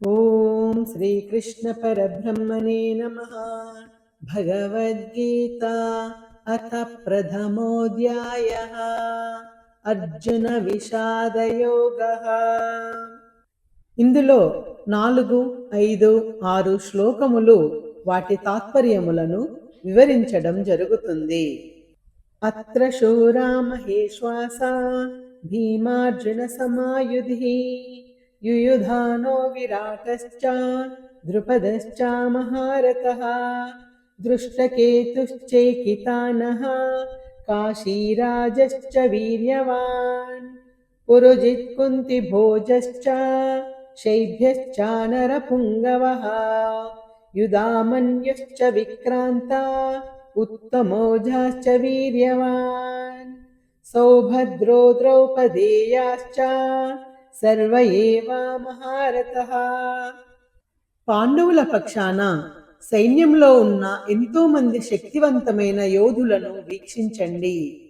ॐ श्रीकृष्णपरब्रह्मणे नमः भगवद्गीता अथ प्रथमोऽध्यायः అర్జునవిషాదయోగः ఇందులో నాలుగు ఐదు ఆరు శ్లోకములు వాటి తాత్పర్యములను వివరించడం జరుగుతుంది అత్ర శూరా మహేశ్వాస భీమార్జున సమాయుధి युयुधानो विराटश्च द्रुपदश्च महारथः दृष्टकेतुश्चैकितानः काशीराजश्च वीर्यवान् पुरुजित्कुन्तिभोजश्च शैभ्यश्चानरपुङ्गवः युदामन्यश्च विक्रान्ता उत्तमोजाश्च वीर्यवान् सौभद्रो द्रौपदेयाश्च సర్వ ఏవా పాండవుల పక్షాన సైన్యంలో ఉన్న ఎంతో మంది శక్తివంతమైన యోధులను వీక్షించండి.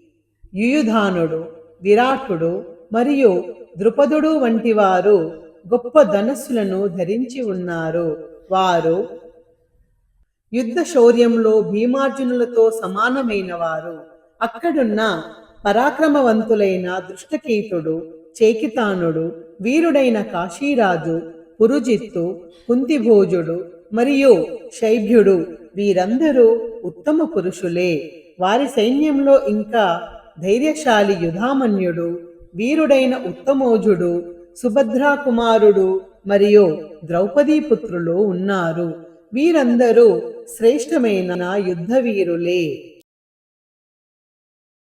యుయుధానుడు విరాటుడు మరియు ద్రుపదుడు వంటి వారు గొప్ప ధనస్సులను ధరించి ఉన్నారు. వారు యుద్ధ శౌర్యంలో భీమార్జునులతో సమానమైన వారు. అక్కడున్న పరాక్రమవంతులైన దృష్టకీతుడు చేకితానుడు వీరుడైన కాశీరాజు పురుజిత్తు కుంతిభోజుడు మరియు శైభ్యుడు వీరందరూ ఉత్తమ పురుషులే. వారి సైన్యంలో ఇంకా ధైర్యశాలి యుధామన్యుడు వీరుడైన ఉత్తమోజుడు సుభద్రా కుమారుడు మరియు ద్రౌపదీ పుత్రులు ఉన్నారు. వీరందరూ శ్రేష్టమైన యుద్ధ వీరులే